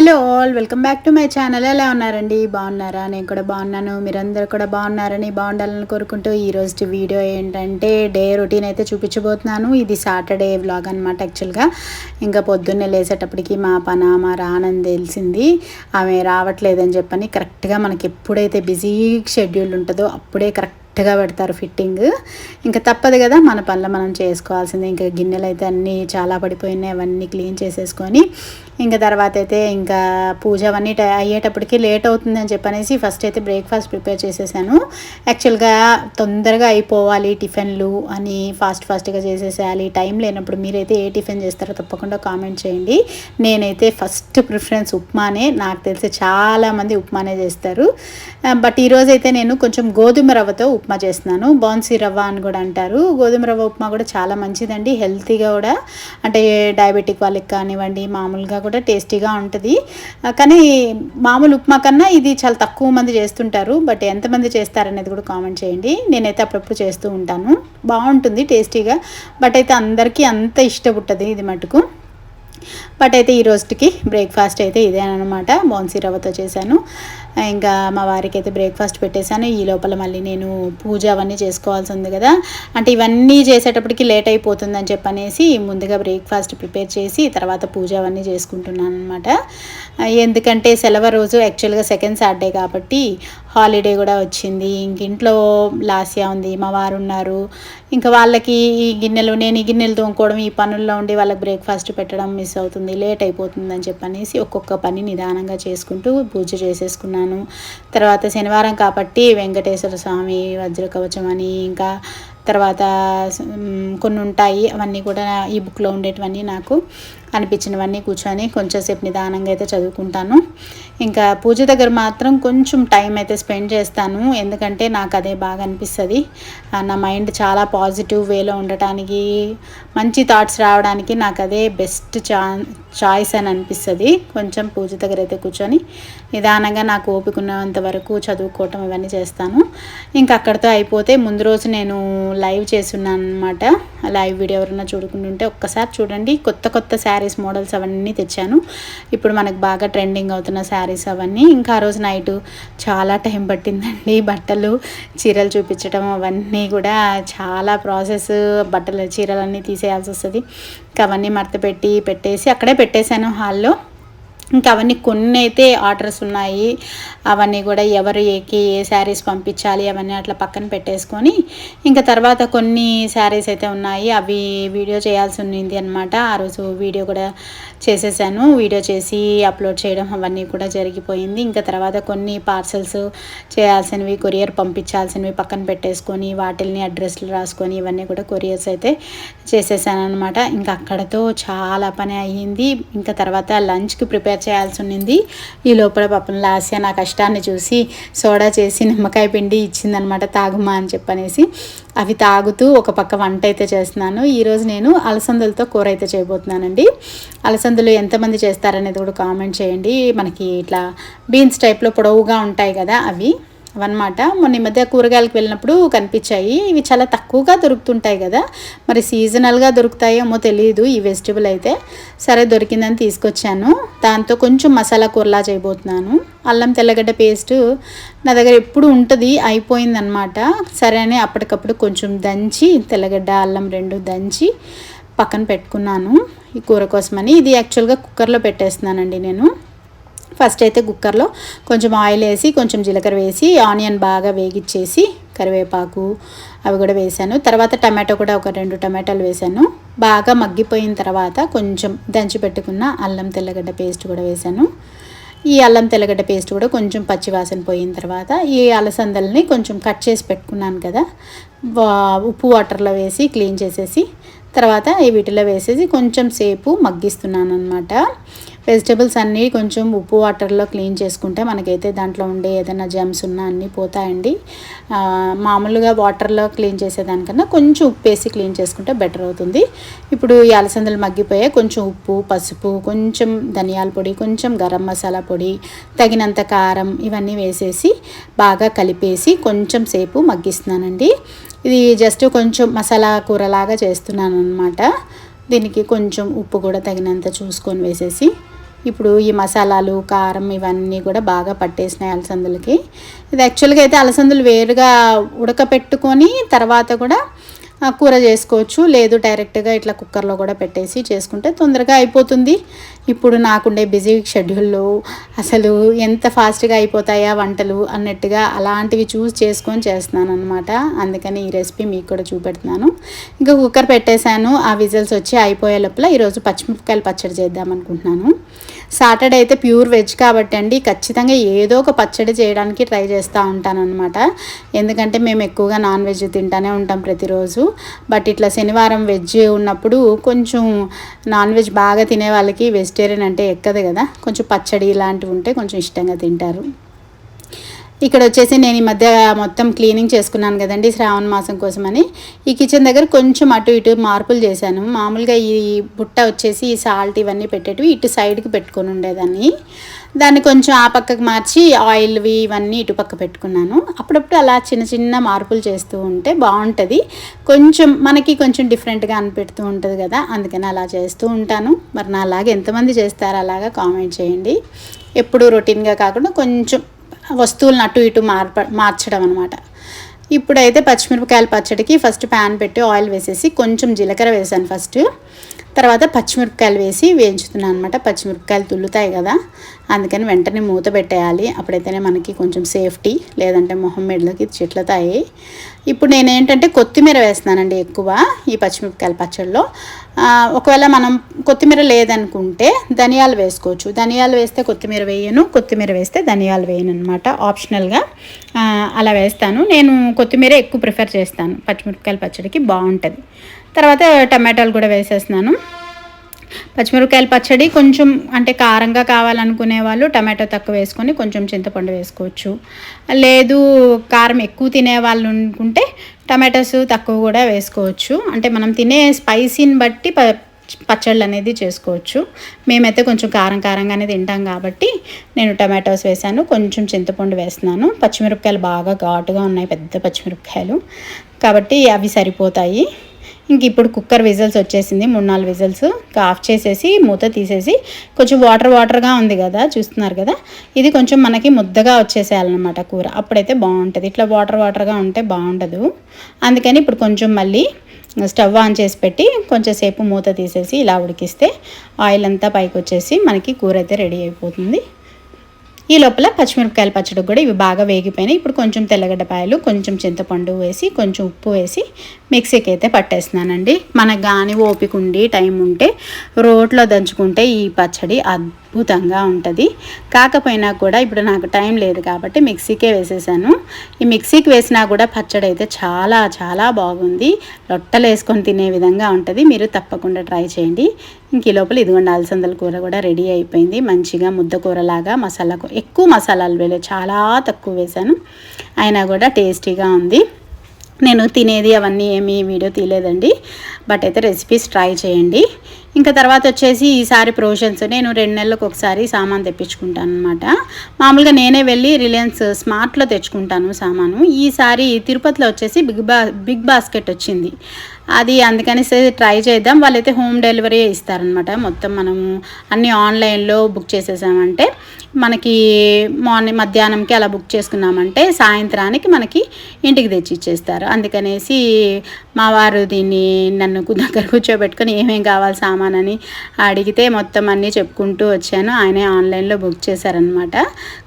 Hello all welcome back to my channel ఎలా ఉన్నారండి? బాగున్నారా? నేను కూడా బాగున్నాను. మీరందరూ కూడా బాగున్నారని బాగుండాలని కోరుకుంటూ ఈరోజు వీడియో ఏంటంటే డే రొటీన్ అయితే చూపించబోతున్నాను. ఇది సాటర్డే వ్లాగ్ అనమాట యాక్చువల్గా. ఇంకా పొద్దున్నే లేసేటప్పటికి మా పనామ రానని తెలిసింది. ఆమె రావట్లేదని చెప్పని కరెక్ట్గా మనకి ఎప్పుడైతే బిజీ షెడ్యూల్ ఉంటుందో అప్పుడే కరెక్ట్ కరెక్ట్గా పెడతారు ఫిట్టింగ్. ఇంకా తప్పదు కదా మన పనులు మనం చేసుకోవాల్సిందే. ఇంకా గిన్నెలు అయితే అన్నీ చాలా పడిపోయినాయి. అవన్నీ క్లీన్ చేసేసుకొని ఇంకా తర్వాత అయితే ఇంకా పూజ అవన్నీ అయ్యేటప్పటికి లేట్ అవుతుందని చెప్పనేసి ఫస్ట్ అయితే బ్రేక్ఫాస్ట్ ప్రిపేర్ చేసేసాను. యాక్చువల్గా తొందరగా అయిపోవాలి టిఫిన్లు అని ఫాస్ట్ ఫాస్ట్గా చేసేసేయాలి. టైం లేనప్పుడు మీరైతే ఏ టిఫిన్ చేస్తారో తప్పకుండా కామెంట్ చేయండి. నేనైతే ఫస్ట్ ప్రిఫరెన్స్ ఉప్మానే. నాకు తెలిసి చాలామంది ఉప్మానే చేస్తారు. బట్ ఈరోజు అయితే నేను కొంచెం గోధుమ రవ్వతో ఉప్మా చేస్తున్నాను. బాన్సీ రవ్వ అని కూడా అంటారు. గోధుమ రవ్వ ఉప్మా కూడా చాలా మంచిదండి. హెల్తీగా కూడా. అంటే డయాబెటిక్ వాళ్ళకి కానివ్వండి మామూలుగా కూడా టేస్టీగా ఉంటుంది. కానీ మామూలు ఉప్మా కన్నా ఇది చాలా తక్కువ మంది చేస్తుంటారు. బట్ ఎంతమంది చేస్తారనేది కూడా కామెంట్ చేయండి. నేనైతే అప్పుడప్పుడు చేస్తూ ఉంటాను. బాగుంటుంది టేస్టీగా. బట్ అయితే అందరికీ అంత ఇష్టపడుతుంది ఇది మటుకు. బట్ అయితే ఈ రోజుకి బ్రేక్ఫాస్ట్ అయితే ఇదే అనమాట బౌన్సీ రవ్వతో చేశాను. ఇంకా మా వారికి అయితే బ్రేక్ఫాస్ట్ పెట్టేశాను. ఈ లోపల మళ్ళీ నేను పూజ అవన్నీ చేసుకోవాల్సి ఉంది కదా. అంటే ఇవన్నీ చేసేటప్పటికి లేట్ అయిపోతుందని చెప్పనేసి ముందుగా బ్రేక్ఫాస్ట్ ప్రిపేర్ చేసి తర్వాత పూజ అవన్నీ చేసుకుంటున్నాను అనమాట ఎందుకంటే సెలవు రోజు యాక్చువల్గా సెకండ్ సాటర్డే కాబట్టి హాలిడే కూడా వచ్చింది. ఇంక ఇంట్లో లాస్యా ఉంది. మా వారు ఉన్నారు. ఇంకా వాళ్ళకి ఈ గిన్నెలు నేను ఈ గిన్నెలు తోముకోవడం ఈ పనుల్లో ఉండి వాళ్ళకి బ్రేక్ఫాస్ట్ పెట్టడం మిస్ అవుతుంది. లేట్ అయిపోతుంది అని చెప్పనేసి ఒక్కొక్క పని నిదానంగా చేసుకుంటూ పూజ చేసేసుకున్నాను. తర్వాత శనివారం కాబట్టి వెంకటేశ్వర స్వామి వజ్ర కవచం అని ఇంకా తర్వాత కొన్ని ఉంటాయి అవన్నీ కూడా ఈ బుక్లో ఉండేటివన్నీ నాకు అనిపించినవన్నీ కూర్చొని కొంచెంసేపు నిదానంగా అయితే చదువుకుంటాను. ఇంకా పూజ దగ్గర మాత్రం కొంచెం టైం అయితే స్పెండ్ చేస్తాను. ఎందుకంటే నాకు అదే బాగా అనిపిస్తుంది. నా మైండ్ చాలా పాజిటివ్ వేలో ఉండటానికి మంచి థాట్స్ రావడానికి నాకు అదే బెస్ట్ చా చాయిస్ అని అనిపిస్తుంది. కొంచెం పూజ దగ్గర అయితే కూర్చొని నిదానంగా నాకు ఓపిక ఉన్నంత వరకు చదువుకోవటం ఇవన్నీ చేస్తాను. ఇంకా అక్కడితో అయిపోతే ముందు రోజు నేను లైవ్ చేస్తున్నాను అనమాట లైవ్ వీడియో ఎవరైనా చూడుకుంటుంటే ఒక్కసారి చూడండి. కొత్త కొత్త శారీస్ మోడల్స్ అవన్నీ తెచ్చాను. ఇప్పుడు మనకు బాగా ట్రెండింగ్ అవుతున్న శారీస్ అవన్నీ. ఇంకా ఆ రోజు నైట్ చాలా టైం పట్టిందండి. బట్టలు చీరలు చూపించడం అవన్నీ కూడా చాలా ప్రాసెస్ బట్టలు చీరలన్నీ తీసేయాల్సి వస్తుంది. ఇంకా అవన్నీ మడత పెట్టి పెట్టేసి అక్కడే పెట్టేశాను హాల్లో. ఇంకా అవన్నీ కొన్ని అయితే ఆర్డర్స్ ఉన్నాయి. అవన్నీ కూడా ఎవరు ఏకి ఏ శారీస్ పంపించాలి అవన్నీ అట్లా పక్కన పెట్టేసుకొని ఇంకా తర్వాత కొన్ని శారీస్ అయితే ఉన్నాయి. అవి వీడియో చేయాల్సి ఉంది అనమాట ఆ రోజు వీడియో కూడా చేసేసాను. వీడియో చేసి అప్లోడ్ చేయడం అవన్నీ కూడా జరిగిపోయింది. ఇంకా తర్వాత కొన్ని పార్సల్స్ చేయాల్సినవి కొరియర్ పంపించాల్సినవి పక్కన పెట్టేసుకొని వాటిల్ని అడ్రస్లు రాసుకొని ఇవన్నీ కూడా కొరియర్స్ అయితే చేసేసాను అనమాట ఇంకా అక్కడతో చాలా పని అయ్యింది. ఇంకా తర్వాత లంచ్కి ప్రిపేర్ చేయాల్సి ఉండింది ఈ లోపల పాపం లాస్య నా కష్టాన్ని చూసి సోడా చేసి నిమ్మకాయ పిండి ఇచ్చిందనమాట తాగుమా అని చెప్పనేసి. అవి తాగుతూ ఒక పక్క వంట అయితే చేస్తున్నాను ఈరోజు నేను అలసందలతో కూర అయితే చేయబోతున్నానండి. అలసందలు ఎంతమంది చేస్తారనేది కూడా కామెంట్ చేయండి. మనకి ఇట్లా బీన్స్ టైప్లో పొడవుగా ఉంటాయి కదా అవి. అవన్నమాట. మొన్న ఈ మధ్య కూరగాయలకు వెళ్ళినప్పుడు కనిపించాయి. ఇవి చాలా తక్కువగా దొరుకుతుంటాయి కదా. మరి సీజనల్గా దొరుకుతాయేమో తెలియదు ఈ వెజిటబుల్ అయితే. సరే దొరికిందని తీసుకొచ్చాను. దాంతో కొంచెం మసాలా కూరలా చేయబోతున్నాను. అల్లం తెల్లగడ్డ పేస్ట్ నా దగ్గర ఎప్పుడు ఉంటుంది అయిపోయిందనమాట సరే అని అప్పటికప్పుడు కొంచెం దంచి తెల్లగడ్డ అల్లం రెండు దంచి పక్కన పెట్టుకున్నాను ఈ కూర కోసమని. ఇది యాక్చువల్గా కుక్కర్లో పెట్టేస్తున్నానండి నేను. ఫస్ట్ అయితే కుక్కర్లో కొంచెం ఆయిల్ వేసి కొంచెం జీలకర్ర వేసి ఆనియన్ బాగా వేగిచ్చేసి కరివేపాకు అవి కూడా వేసాను. తర్వాత టమాటో కూడా ఒక రెండు టమాటాలు వేసాను. బాగా మగ్గిపోయిన తర్వాత కొంచెం దంచి పెట్టుకున్న అల్లం తెల్లగడ్డ పేస్ట్ కూడా వేసాను. ఈ అల్లం తెల్లగడ్డ పేస్ట్ కూడా కొంచెం పచ్చివాసన పోయిన తర్వాత ఈ అలసందల్ని కొంచెం కట్ చేసి పెట్టుకున్నాను కదా వా- ఉప్పు వాటర్లో వేసి క్లీన్ చేసేసి తర్వాత ఈ వీటిలో వేసేసి కొంచెం సేపు మగ్గిస్తున్నాను అనమాట వెజిటేబుల్స్ అన్నీ కొంచెం ఉప్పు వాటర్లో క్లీన్ చేసుకుంటే మనకైతే దాంట్లో ఉండే ఏదైనా జెమ్స్ ఉన్నా అన్నీ పోతాయండి. మామూలుగా వాటర్లో క్లీన్ చేసేదానికన్నా కొంచెం ఉప్పు వేసి క్లీన్ చేసుకుంటే బెటర్ అవుతుంది. ఇప్పుడు ఈ అలసందలు మగ్గిపోయాయి కొంచెం ఉప్పు పసుపు కొంచెం ధనియాల పొడి కొంచెం గరం మసాలా పొడి తగినంత కారం ఇవన్నీ వేసేసి బాగా కలిపేసి కొంచెం సేపు మగ్గిస్తున్నానండి. ఇది జస్ట్ కొంచెం మసాలా కూరలాగా చేస్తున్నాను అనమాట దీనికి కొంచెం ఉప్పు కూడా తగినంత చూసుకొని వేసేసి ఇప్పుడు ఈ మసాలాలు కారం ఇవన్నీ కూడా బాగా పట్టేసినాయి అలసందులకి. ఇది యాక్చువల్గా అయితే అలసందులు వేరుగా ఉడకపెట్టుకొని తర్వాత కూడా కూర చేసుకోవచ్చు. లేదు డైరెక్ట్గా ఇట్లా కుక్కర్లో కూడా పెట్టేసి చేసుకుంటే తొందరగా అయిపోతుంది. ఇప్పుడు నాకుండే బిజీ షెడ్యూల్లో అసలు ఎంత ఫాస్ట్గా అయిపోతాయా వంటలు అన్నట్టుగా అలాంటివి చూస్ చేసుకొని చేస్తున్నాను అనమాట అందుకని ఈ రెసిపీ మీకు కూడా చూపెడుతున్నాను. ఇంకా కుక్కర్ పెట్టేశాను. ఆ విజిల్స్ వచ్చి అయిపోయే లోపల ఈరోజు పచ్చిమిరపకాయలు పచ్చడి చేద్దాం అనుకుంటున్నాను సాటర్డే అయితే ప్యూర్ వెజ్ కాబట్టి అండి. ఖచ్చితంగా ఏదో ఒక పచ్చడి చేయడానికి ట్రై చేస్తూ ఉంటాను అనమాట ఎందుకంటే మేము ఎక్కువగా నాన్ వెజ్ తింటానే ఉంటాం ప్రతిరోజు. బట్ ఇట్లా శనివారం వెజ్ ఉన్నప్పుడు కొంచెం నాన్ వెజ్ బాగా తినే వాళ్ళకి వెజిటేరియన్ అంటే ఎక్కదు కదా. కొంచెం పచ్చడి ఇలాంటివి ఉంటే కొంచెం ఇష్టంగా తింటారు. ఇక్కడ వచ్చేసి నేను ఈ మధ్య మొత్తం క్లీనింగ్ చేసుకున్నాను కదండి శ్రావణ మాసం కోసమని. ఈ కిచెన్ దగ్గర కొంచెం అటు ఇటు మార్పులు చేశాను. మామూలుగా ఈ బుట్ట వచ్చేసి ఈ సాల్ట్ ఇవన్నీ పెట్టేటివి ఇటు సైడ్కి పెట్టుకొని ఉండేదాన్ని. దాన్ని కొంచెం ఆ పక్కకు మార్చి ఆయిల్వి ఇవన్నీ ఇటు పక్క పెట్టుకున్నాను. అప్పుడప్పుడు అలా చిన్న చిన్న మార్పులు చేస్తూ ఉంటే బాగుంటుంది. కొంచెం మనకి కొంచెం డిఫరెంట్గా అనిపెడుతూ ఉంటుంది కదా అందుకని అలా చేస్తూ ఉంటాను. మరి నా అలాగే ఎంతమంది చేస్తారో అలాగా కామెంట్ చేయండి. ఎప్పుడూ రొటీన్గా కాకుండా కొంచెం వస్తువులను అటు ఇటు మార్ప మార్చడం అనమాట ఇప్పుడైతే పచ్చిమిరపకాయల పచ్చడికి ఫస్ట్ ప్యాన్ పెట్టి ఆయిల్ వేసేసి కొంచెం జీలకర్ర వేసాను ఫస్ట్. తర్వాత పచ్చిమిరపకాయలు వేసి వేయించుతున్నాను అనమాట పచ్చిమిరపకాయలు తుల్లుతాయి కదా. అందుకని వెంటనే మూత పెట్టేయాలి. అప్పుడైతేనే మనకి కొంచెం సేఫ్టీ లేదంటే మొహం మెడలకి చిట్లతాయి. ఇప్పుడు నేను ఏంటంటే కొత్తిమీర వేస్తున్నానండి ఎక్కువ ఈ పచ్చిమిరపకాయల పచ్చడిలో ఒకవేళ మనం కొత్తిమీర లేదనుకుంటే ధనియాలు వేసుకోవచ్చు. ధనియాలు వేస్తే కొత్తిమీర వేయను కొత్తిమీర వేస్తే ధనియాలు వేయను అనమాట ఆప్షనల్గా అలా వేస్తాను. నేను కొత్తిమీర ఎక్కువ ప్రిఫర్ చేస్తాను. పచ్చిమిరపకాయల పచ్చడికి బాగుంటుంది. తర్వాత టమాటాలు కూడా వేసేస్తున్నాను. పచ్చిమిరపకాయల పచ్చడి కొంచెం అంటే కారంగా కావాలనుకునే వాళ్ళు టమాటో తక్కువ వేసుకొని కొంచెం చింతపండు వేసుకోవచ్చు. లేదు కారం ఎక్కువ తినే వాళ్ళు అనుకుంటే టమాటోస్ తక్కువ కూడా వేసుకోవచ్చు. అంటే మనం తినే స్పైసీని బట్టి ప పచ్చళ్ళు అనేది చేసుకోవచ్చు. మేమైతే కొంచెం కారం కారంగానే తింటాం కాబట్టి నేను టమాటోస్ వేసాను కొంచెం చింతపండు వేస్తున్నాను. పచ్చిమిరపకాయలు బాగా ఘాటుగా ఉన్నాయి పెద్ద పచ్చిమిరపకాయలు. కాబట్టి అవి సరిపోతాయి. ఇంక ఇప్పుడు కుక్కర్ విజిల్స్ వచ్చేసింది మూడు నాలుగు విజిల్స్. ఇంకా ఆఫ్ చేసేసి మూత తీసేసి కొంచెం వాటర్ వాటర్గా ఉంది కదా చూస్తున్నారు కదా? ఇది కొంచెం మనకి ముద్దగా వచ్చేసేయాలన్నమాట కూర. అప్పుడైతే బాగుంటుంది. ఇట్లా వాటర్ వాటర్గా ఉంటే బాగుండదు. అందుకని ఇప్పుడు కొంచెం మళ్ళీ స్టవ్ ఆన్ చేసి పెట్టి కొంచెం సేపు మూత తీసేసి ఇలా ఉడికిస్తే ఆయిల్ అంతా పైకి వచ్చేసి మనకి కూర అయితే రెడీ అయిపోతుంది. ఈ లోపల పచ్చిమిరపకాయల పచ్చడి కూడా ఇవి బాగా వేగిపోయినాయి. ఇప్పుడు కొంచెం తెల్లగడ్డపాయలు కొంచెం చింతపండు వేసి కొంచెం ఉప్పు వేసి మిక్సీకి అయితే పట్టేస్తున్నానండి. మనకు కానీ ఓపిక ఉండి టైం ఉంటే రోట్లో దంచుకుంటే ఈ పచ్చడి అద్భుతంగా ఉంటుంది. కాకపోయినా కూడా ఇప్పుడు నాకు టైం లేదు కాబట్టి మిక్సీకే వేసేసాను. ఈ మిక్సీకి వేసినా కూడా పచ్చడి అయితే చాలా చాలా బాగుంది. లొట్టలు వేసుకొని తినే విధంగా ఉంటుంది. మీరు తప్పకుండా ట్రై చేయండి. ఇంక ఈ లోపల ఇదిగోండి అలసందల కూర కూడా రెడీ అయిపోయింది. మంచిగా ముద్ద కూరలాగా మసాలా ఎక్కువ మసాలాలు వేయలేదు చాలా తక్కువ వేశాను అయినా కూడా టేస్టీగా ఉంది. నేను తినేది అవన్నీ ఏమీ వీడియో తీయలేదండి. బట్ అయితే రెసిపీస్ ట్రై చేయండి. ఇంకా తర్వాత వచ్చేసి ఈసారి ప్రొవిజన్స్ నేను రెండు నెలలకు ఒకసారి సామాన్ తెప్పించుకుంటాను అనమాట మామూలుగా నేనే వెళ్ళి రిలయన్స్ స్మార్ట్లో తెచ్చుకుంటాను సామాను. ఈసారి తిరుపతిలో వచ్చేసి బిగ్ బా బిగ్ బాస్కెట్ వచ్చింది. అది అందుకనేసి ట్రై చేద్దాం. వాళ్ళైతే హోమ్ డెలివరీ ఇస్తారనమాట మొత్తం మనము అన్నీ ఆన్లైన్లో బుక్ చేసేసామంటే మనకి మార్నింగ్ మధ్యాహ్నంకి అలా బుక్ చేసుకున్నామంటే సాయంత్రానికి మనకి ఇంటికి తెచ్చి ఇచ్చేస్తారు. అందుకనేసి మా వారు దీన్ని నన్ను దగ్గర కూర్చోబెట్టుకొని ఏమేం కావాలి సామాన్ అని అడిగితే మొత్తం అన్నీ చెప్పుకుంటూ వచ్చాను. ఆయనే ఆన్లైన్లో బుక్ చేశారనమాట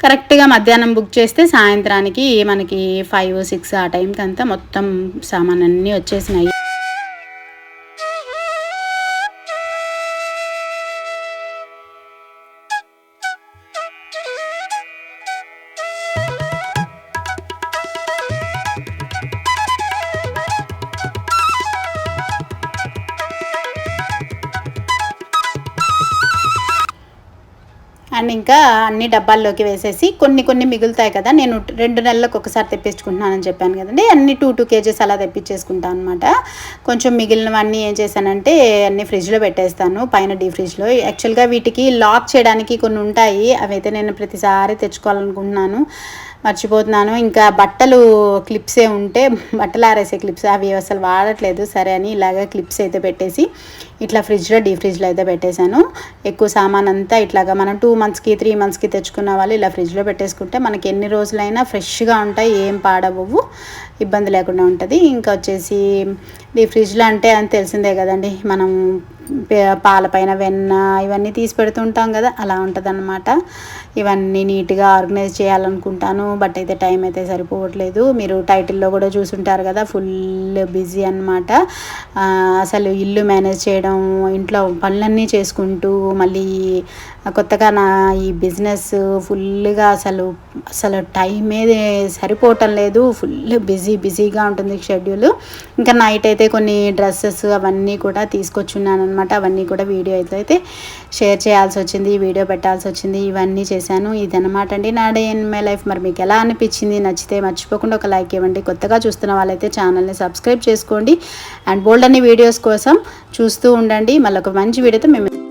కరెక్ట్గా మధ్యాహ్నం బుక్ చేస్తే సాయంత్రానికి మనకి ఫైవ్ సిక్స్ ఆ టైంకి అంతా మొత్తం సామాన్ అన్నీ వచ్చేసినాయి. దాన్ని ఇంకా అన్ని డబ్బాల్లోకి వేసేసి కొన్ని కొన్ని మిగులుతాయి కదా నేను రెండు నెలలకు ఒకసారి తెప్పించుకుంటున్నానని చెప్పాను కదండి. అన్ని టూ టూ కేజెస్ అలా తెప్పించేసుకుంటాను అనమాట కొంచెం మిగిలినవన్నీ ఏం చేశానంటే అన్ని ఫ్రిడ్జ్లో పెట్టేస్తాను పైన డీ ఫ్రిడ్జ్లో. యాక్చువల్గా వీటికి లాక్ చేయడానికి కొన్ని ఉంటాయి అవి అయితే నేను ప్రతిసారి తెచ్చుకోవాలనుకుంటున్నాను. మర్చిపోతున్నాను. ఇంకా బట్టలు క్లిప్సే ఉంటే బట్టలు ఆరేసే క్లిప్స్ అవి అసలు వాడట్లేదు. సరే అని ఇలాగ క్లిప్స్ అయితే పెట్టేసి ఇట్లా ఫ్రిడ్జ్లో డీ ఫ్రిడ్జ్లో అయితే పెట్టేశాను. ఎక్కువ సామాన్ అంతా ఇట్లాగా మనం టూ మంత్స్కి త్రీ మంత్స్కి తెచ్చుకున్న వాళ్ళు ఇలా ఫ్రిడ్జ్లో పెట్టేసుకుంటే మనకి ఎన్ని రోజులైనా ఫ్రెష్గా ఉంటాయి ఏం పాడవు ఇబ్బంది లేకుండా ఉంటుంది. ఇంకా వచ్చేసి డీ ఫ్రిడ్జ్లో అంటే అని తెలిసిందే కదండి. మనం పాలపైన వెన్న ఇవన్నీ తీసి పెడుతుంటాం కదా అలా ఉంటుంది ఇవన్నీ నీట్గా ఆర్గనైజ్ చేయాలనుకుంటాను బట్ అయితే టైం అయితే సరిపోవట్లేదు. మీరు టైటిల్లో కూడా చూసుంటారు కదా ఫుల్ బిజీ అనమాట అసలు ఇల్లు మేనేజ్ చేయడం ఇంట్లో పనులన్నీ చేసుకుంటూ మళ్ళీ కొత్తగా నా ఈ బిజినెస్ ఫుల్గా అసలు అసలు టైమే సరిపోవటం లేదు. ఫుల్ బిజీ బిజీగా ఉంటుంది షెడ్యూల్. ఇంకా నైట్ అయితే కొన్ని డ్రెస్సెస్ అవన్నీ కూడా తీసుకొచ్చున్నాను అనమాట అవన్నీ కూడా వీడియో అయితే అయితే షేర్ చేయాల్సి వచ్చింది వీడియో పెట్టాల్సి వచ్చింది. ఇవన్నీ చేశాను. ఇదన్నమాట అండి. నా డే ఇన్ మై లైఫ్. మరి మీకు ఎలా అనిపించింది? నచ్చితే మర్చిపోకుండా ఒక లైక్ ఇవ్వండి. కొత్తగా చూస్తున్న వాళ్ళైతే ఛానల్ని సబ్స్క్రైబ్ చేసుకోండి. అండ్ బోల్డ్ అన్ని వీడియోస్ కోసం చూస్తూ ఉండండి. మళ్ళీ ఒక మంచి వీడియోతో మేము